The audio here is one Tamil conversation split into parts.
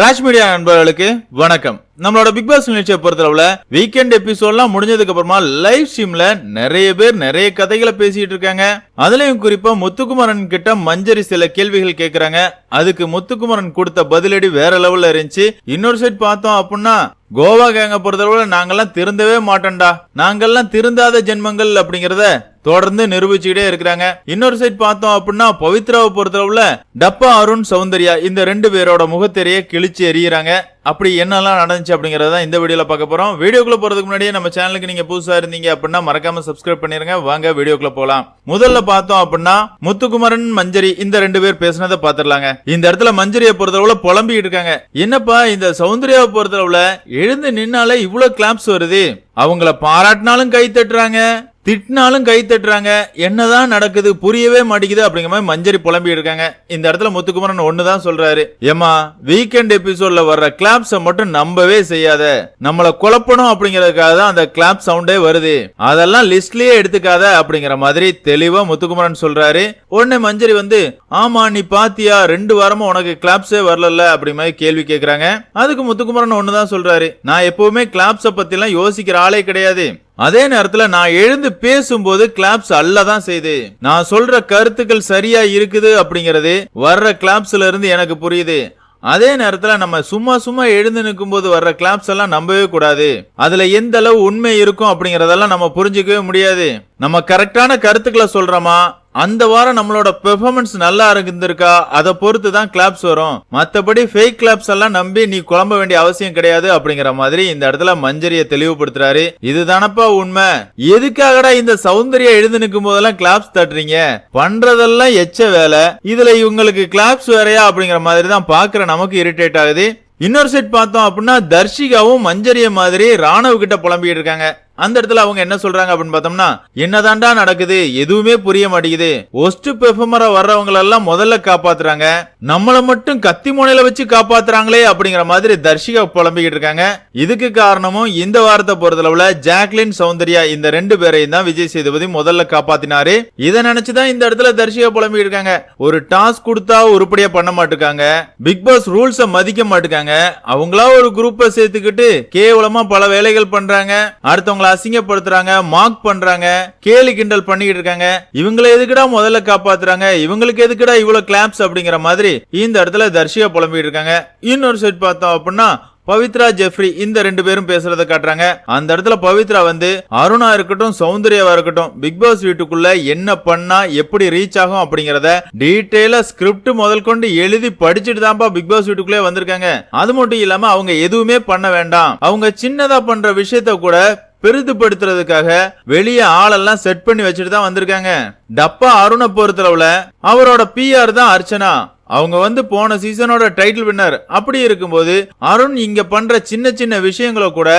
ராஜ் மீடியா நண்பர்களுக்கு வணக்கம். நம்மளோட பிக் பாஸ் நிகழ்ச்சியை பொறுத்தளவுல வீக்கெண்ட் எபிசோட்லாம் முடிஞ்சதுக்கு அப்புறமா லைவ் ஸ்ட்ரீம்ல நிறைய பேர் நிறைய கதைகளை பேசிட்டு இருக்காங்க. அதுலயும் குறிப்பா முத்துக்குமரன் கிட்ட மஞ்சரி சில கேள்விகள் கேக்குறாங்க. அதுக்கு முத்துக்குமரன் கொடுத்த பதிலடி வேற லெவல்ல இருந்துச்சு. இன்னொரு சைட் பார்த்தோம் அப்படின்னா கோவா கேங்க பொறுத்தளவுல நாங்கெல்லாம் திருந்தவே மாட்டோம்டா. நாங்கெல்லாம் திருந்தாத ஜென்மங்கள் அப்படிங்கறத தொடர்ந்து நிரூபிச்சுக்கிட்டே இருக்கிறாங்க. இன்னொரு சைட் பார்த்தோம் அப்படின்னா பவித்ராவை பொறுத்தளவுல டப்பா அருண் சௌந்தர்யா இந்த ரெண்டு பேரோட முகத்திரையை கிழிச்சு எறிகிறாங்க. அப்படி என்னெல்லாம் நடந்துச்சு அப்படிங்கறத இந்த வீடியோல பார்க்க போறோம். வீடியோக்குள்ள போறதுக்கு முன்னாடியே நம்ம சேனலுக்கு நீங்க புதுசா இருந்தீங்க அப்படின்னா மறக்காம சப்ஸ்கிரைப் பண்ணிருங்க. வாங்க வீடியோக்குள்ள போலாம். முதல்ல பார்த்தோம் அப்படின்னா முத்துக்குமரன் மஞ்சரி இந்த ரெண்டு பேர் பேசினதை பாத்துடலாங்க இந்த இடத்துல மஞ்சரியை பொறுத்தளவுல புலம்பிக்கிட்டு இருக்காங்க. என்னப்பா இந்த சௌந்தர்யாவை பொறுத்தளவுல எழுந்து நின்னாலே இவ்வளவு கிளாப்ஸ் வருது. அவங்கள பாராட்டினாலும் கை தட்டுறாங்க. திட்டினாலும் கை தட்டுறாங்க. என்னதான் நடக்குது? புரியவே மாட்டேங்குது அப்படிங்கிற மாதிரி மஞ்சரி புலம்பி இருக்காங்க இந்த இடத்துல முத்துக்குமரன் ஒண்ணுதான் சொல்றாரு. ஏமா வீக்கெண்ட் எபிசோட்ல வர்ற கிளாப்ஸ மட்டும் நம்பவே செய்யாத. நம்மள குழப்பணும் அப்படிங்கறதுக்காக தான் அந்த கிளாப் சவுண்டே வருது. அதெல்லாம் லிஸ்ட்லயே எடுத்துக்காத அப்படிங்கிற மாதிரி தெளிவா முத்துக்குமரன் சொல்றாரு. உடனே மஞ்சரி வந்து ஆமா நீ பாத்தியா? ரெண்டு வாரமா உனக்கு கிளாப்ஸே வரல அப்படி மாதிரி கேள்வி கேக்குறாங்க. அதுக்கு முத்துக்குமரன் ஒண்ணுதான் சொல்றாரு. நான் எப்பவுமே கிளாப்ஸ பத்தி எல்லாம் யோசிக்கிற ஆளே கிடையாது. அதே நேரத்துல நான் எழுந்து பேசும்போது கிளாப்ஸ் அல்லதான் செய்யுது நான் சொல்ற கருத்துக்கள் சரியா இருக்குது அப்படிங்கறது வர்ற கிளாப்ஸ்ல இருந்து எனக்கு புரியுது. அதே நேரத்துல நம்ம சும்மா சும்மா எழுந்து நிற்கும் போது வர்ற கிளாப்ஸ் எல்லாம் நம்பவே கூடாது. அதுல எந்த அளவு உண்மை இருக்கும் அப்படிங்கறதெல்லாம் நம்ம புரிஞ்சுக்கவே முடியாது. நம்ம கரெக்டான கருத்துக்களை சொல்றோமா? அந்த வாரம் நம்மளோட பெர்ஃபார்மன்ஸ் நல்லா இருந்திருக்கா? அதை பொறுத்து தான் கிளாப்ஸ் வரும். மற்றபடி ஃபேக் கிளாப்ஸ் எல்லாம் நம்பி நீ குழம்ப வேண்டிய அவசியம் கிடையாது அப்படிங்கிற மாதிரி இந்த இடத்துல மஞ்சரிய தெளிவுபடுத்துறாரு. இதுதானப்பா உண்மை? எதுக்காகடா இந்த சௌந்தரிய எழுந்து நிற்கும் போதெல்லாம் கிளாப்ஸ் தட்டுறீங்க? பண்றதெல்லாம் எச்ச வேலை. இதுல இவங்களுக்கு கிளாப்ஸ் வேறையா அப்படிங்கிற மாதிரி தான் பாக்குற நமக்கு இரிட்டேட் ஆகுது. இன்னொரு செட் பார்த்தோம் அப்படின்னா தர்ஷிகாவும் மஞ்சரிய மாதிரி ராணுவ கிட்ட புலம்பிட்டு இருக்காங்க. அந்த இடத்துல அவங்க என்ன சொல்றாங்க அப்படின்னு பார்த்தோம்னா என்னதான்டா நடக்குது? எதுவுமே புரிய மாட்டேங்குது. ஒஸ்ட் பெர்ஃபார்மரா வர்றவங்க எல்லாம் முதல்ல காப்பாத்துறாங்க. நம்மள மட்டும் கத்தி முனையில வச்சு காப்பாத்துறாங்களே அப்படிங்கிற மாதிரி தர்ஷிகா புலம்பிக்கிட்டு இருக்காங்க. இதுக்கு காரணமும் இந்த வாரத்தை பொறுத்தளவுல ஜாக்லின் சௌந்தர்யா இந்த ரெண்டு பேரையும் தான் விஜய் சேதுபதி முதல்ல காப்பாத்தினாரு. இதை நினைச்சுதான் இந்த இடத்துல தர்ஷிகா புலம்பிக்கிட்டு இருக்காங்க. ஒரு டாஸ்க் கொடுத்தா உருப்படியா பண்ண மாட்டுக்காங்க. பிக் பாஸ் ரூல்ஸ மதிக்க மாட்டுக்காங்க. அவங்களா ஒரு குரூப்பை சேர்த்துக்கிட்டு கேவலமா பல வேலைகள் பண்றாங்க. அடுத்தவங்கள அசிங்கப்படுத்துறாங்க மார்க் பண்றாங்க கேலி கிண்டல் பண்ணிக்கிட்டு இருக்காங்க. இவங்களை எதுக்குடா முதல்ல காப்பாத்துறாங்க? இவங்களுக்கு எதுக்குடா இவ்வளவு கிளாப்ஸ் அப்படிங்கிற மாதிரி இந்த இடத்துல தர்ஷியா புலம்பிட்டு இருக்காங்க. இன்னொரு சைட் பார்த்தோம் அப்படின்னா பவித்ரா ஜெஃப்ரி இந்த ரெண்டு பேரும் பேசுறத காட்டுறாங்க. அந்த இடத்துல பவித்ரா வந்து அருணா இருக்கட்டும் சௌந்தர்யாவா இருக்கட்டும் பிக் பாஸ் வீட்டுக்குள்ள என்ன பண்ணா எப்படி ரீச் ஆகும் அப்படிங்கறத டீட்டெயிலா ஸ்கிரிப்ட் முதல் கொண்டு எழுதி படிச்சுட்டு தான்ப்பா பிக் பாஸ் வீட்டுக்குள்ளே வந்திருக்காங்க. அது மட்டும் இல்லாம அவங்க எதுவுமே பண்ண வேண்டாம். அவங்க சின்னதா பண்ற விஷயத்த கூட பெரிதுபடுத்துறதுக்காக வெளியே ஆளெல்லாம் செட் பண்ணி வச்சுட்டு தான் வந்திருக்காங்க. டப்பா அருணை பொறுத்தளவுல அவரோட பிஆர் தான் அர்ச்சனா. அவங்க வந்து போன சீசனோட டைட்டில் வின்னர் அப்படி இருக்கும்போது அருண் இங்க பண்ற சின்ன சின்ன விஷயங்களை கூட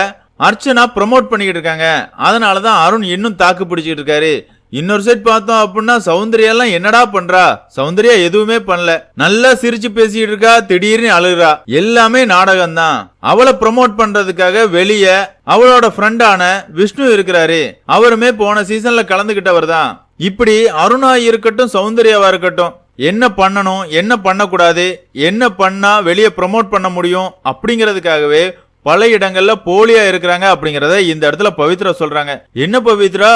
அர்ச்சனா ப்ரமோட் பண்ணிக்கிட்டு இருக்காங்க. அதனாலதான் அருண் இன்னும் தாக்கு பிடிச்சிட்டு இருக்காரு. இன்னொரு சைட் பார்த்தோம் அப்படின்னா சௌந்தர்யெல்லாம் என்னடா பண்றா? சௌந்தர்யா எதுவுமே பண்ணல. நல்லா சிரிச்சு பேசிட்டு இருக்கா திடீர்னு அழுகுறா. எல்லாமே நாடகம் தான் அவளை ப்ரமோட் பண்றதுக்காக வெளியே அவளோட ஃப்ரெண்டான விஷ்ணு இருக்கிறாரு. அவருமே போன சீசன்ல கலந்துகிட்டவர் தான் இப்படி அருணா இருக்கட்டும் சௌந்தர்யாவா இருக்கட்டும் என்ன பண்ணணும் என்ன பண்ணக்கூடாது என்ன பண்ணா வெளியே ப்ரமோட் பண்ண முடியும் அப்படிங்கிறதுக்காகவே பல இடங்கள்ல போலியா இருக்கிறாங்க அப்படிங்கறத இந்த இடத்துல பவித்ரா சொல்றாங்க. என்ன பவித்ரா?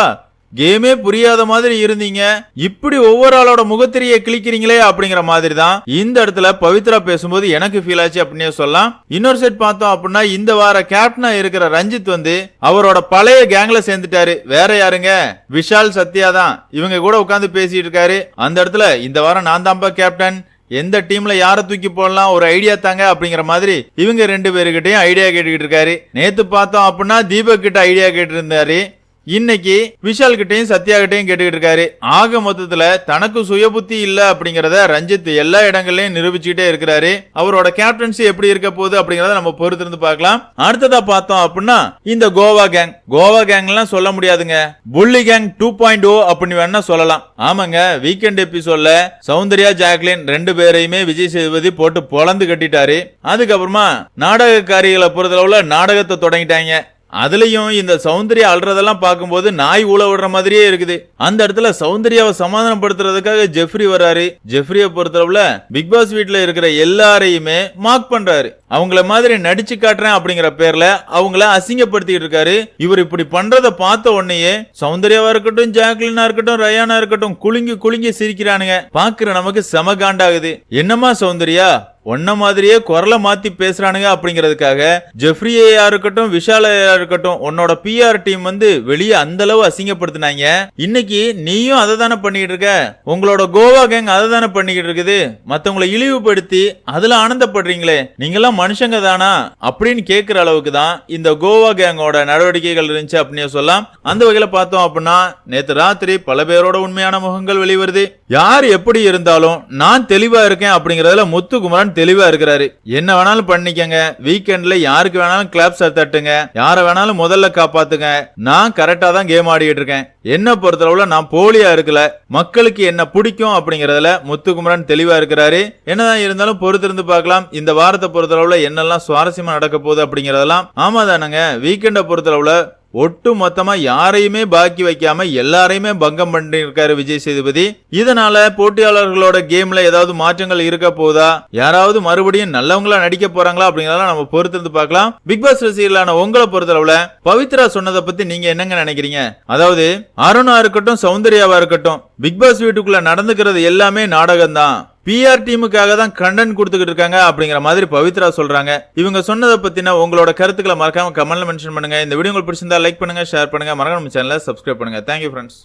கேமே புரியாத மாதிரி இருந்தீங்க. இப்படி ஒவ்வொரு ஆளோட முகத்திரையை கிளிக்கிறீங்களே அப்படிங்கிற மாதிரி தான் இந்த இடத்துல பவித்ரா பேசும்போது எனக்கு ஃபீல் ஆச்சு அப்படின்னே சொல்லலாம். இன்னொரு செட் பார்த்தோம் அப்படின்னா இந்த வார கேப்டனா இருக்கிற ரஞ்சித் வந்து அவரோட பழைய கேங்ல சேர்ந்துட்டாரு. வேற யாருங்க? விஷால் சத்யா தான். இவங்க கூட உட்காந்து பேசிட்டு இருக்காரு. அந்த இடத்துல இந்த வாரம் நான் தான்ப்பா கேப்டன் எந்த டீம்ல யாரை தூக்கி போடலாம் ஒரு ஐடியா தாங்க அப்படிங்கிற மாதிரி இவங்க ரெண்டு பேருக்கிட்டையும் ஐடியா கேட்டுக்கிட்டு இருக்காரு. நேத்து பார்த்தோம் அப்படின்னா தீபக் கிட்ட ஐடியா கேட்டு இருந்தாரு இன்னைக்கு விஷால் கிட்டையும் சத்யா கிட்டையும் கேட்டுக்கிட்டு இருக்காரு. ஆக மொத்தத்துல தனக்கு சுய புத்தி இல்ல அப்படிங்கறத ரஞ்சித் எல்லா இடங்கள்லயும் நிரூபிச்சுக்கிட்டே இருக்கிறாரு. அவரோட கேப்டன்சி எப்படி இருக்க போகுது அப்படிங்கறத நம்ம பொறுத்திருந்து பார்க்கலாம். அடுத்ததா பார்த்தோம் அப்படின்னா இந்த கோவா கேங் கோவா கேங் எல்லாம் சொல்ல முடியாதுங்க. புள்ளி கேங் டூ பாயிண்ட் ஓ அப்படின்னு வேணா சொல்லலாம். ஆமாங்க வீக்கெண்ட் எபிசோட்ல சௌந்தர்யா ஜாக்லின் ரெண்டு பேரையுமே விஜய் சேதுபதி போட்டு பொழந்து கட்டிட்டாரு. அதுக்கப்புறமா நாடகக்காரிகளை பொறுத்தளவுல நாடகத்தை தொடங்கிட்டாங்க. அதுலயும் இந்த சௌந்தர்யா அல்றதெல்லாம் பார்க்கும்போது நாய் ஊழ விடுற மாதிரியே இருக்குது. அந்த இடத்துல சௌந்தர்யாவை சமாதானப்படுத்துறதுக்காக ஜெஃப்ரி வராரு ஜெஃப்ரியை பொறுத்தளவுல பிக் பாஸ் வீட்டில் இருக்கிற எல்லாரையுமே மார்க் பண்றாரு. அவங்கள மாதிரி நடிச்சு காட்டுறேன் அப்படிங்கிற பேர்ல அவங்கள அசிங்கப்படுத்திட்டு இருக்காரு. இவர் இப்படி பண்றத பார்த்த உடனேயே சௌந்தர்யாவா இருக்கட்டும் ஜாக்லினா இருக்கட்டும் ரயானா இருக்கட்டும் குலுங்கி குலுங்கி சிரிக்கிறானுங்க. பாக்குற நமக்கு செம காண்டாகுது. என்னம்மா சௌந்தர்யா? ஒன்ன மாதிரியே குரலை மாத்தி பேசுறானுங்க அப்படிங்கிறதுக்காக ஜெஃப்ரியா இருக்கட்டும் விஷாலையா இருக்கட்டும் உன்னோட பிஆர் டீம் வந்து வெளியே அந்த அளவு அசிங்கப்படுத்தினாங்க. இன்னைக்கு நீயும் அதை தானே பண்ணிக்கிட்டு இருக்க? உங்களோட கோவா கேங் அதை தானே பண்ணிக்கிட்டு இருக்குது? மத்தவங்களை இழிவுபடுத்தி அதுல ஆனந்தப்படுறீங்களே. நீங்களாம் மனுஷங்க தானா? அப்படின்னு கேட்கிற அளவுக்கு தான் இந்த கோவா கேங்கோட நடவடிக்கைகள் இருந்துச்சு அப்படின்னு சொல்லலாம். அந்த வகையில பார்த்தோம் அப்படின்னா நேத்து ராத்திரி பல பேரோட உண்மையான முகங்கள் வெளிவருது. யார் எப்படி இருந்தாலும் நான் தெளிவா இருக்கேன் அப்படிங்கறதுல முத்துக்குமரன் தெளிவா இருக்கிறாரு. என்ன வேணாலும் பண்ணிக்கங்க. வீக்கெண்ட்ல யாருக்கு வேணாலும் கிளாப்ஸ் தட்டுங்க. யாரை வேணாலும் முதல்ல காப்பாத்துங்க. நான் கரெக்டா தான் கேம் ஆடிட்டு இருக்கேன். என்ன பொறுத்தளவுல நான் போலியா இருக்கல. மக்களுக்கு என்ன பிடிக்கும் அப்படிங்கறதுல முத்துக்குமரன் தெளிவா இருக்கிறாரு. என்னதான் இருந்தாலும் பொறுத்திருந்து பார்க்கலாம். இந்த வாரத்தை பொறுத்தளவுல என்னெல்லாம் சுவாரஸ்யமா நடக்க போகுது அப்படிங்கறதெல்லாம். ஆமா தானங்க. வீக்கெண்டை பொறுத்தளவுல ஒட்டு மொத்தமா யாரையுமே பாக்கி வைக்காம எல்லாரையுமே பங்கம் பண்ணிருக்காரு விஜய் சேதுபதி. இதனால போட்டியாளர்களோட கேம்ல ஏதாவது மாற்றங்கள் இருக்க போதா? யாராவது மறுபடியும் நல்லவங்களா நடிக்க போறாங்களா அப்படிங்கறதெல்லாம் நம்ம பொறுத்திருந்து பார்க்கலாம். பிக் பாஸ் ரசிகர்களான உங்களை பொறுத்தளவுல பவித்ரா சொன்னதை பத்தி நீங்க என்னங்க நினைக்கிறீங்க? அதாவது அருணா இருக்கட்டும் சௌந்தர்யாவா இருக்கட்டும் பிக் பாஸ் வீட்டுக்குள்ள நடந்துக்கிறது எல்லாமே நாடகம் தான் பிஆர் டீமுக்காக தான் கண்டென்ட் கொடுத்துக்கிட்டு இருக்காங்க அப்படிங்கிற மாதிரி பவித்ரா சொல்றாங்க. இவங்க சொன்னதை பத்தின உங்களோட கருத்துக்களை மறக்காம கமெண்ட்ல மென்ஷன் பண்ணுங்க. இந்த வீடியோ உங்களுக்கு பிடிச்சிருந்தா லைக் பண்ணுங்க ஷேர் பண்ணுங்க. மறக்காம சேனலை சப்ஸ்கிரைப் பண்ணுங்க. Thank you friends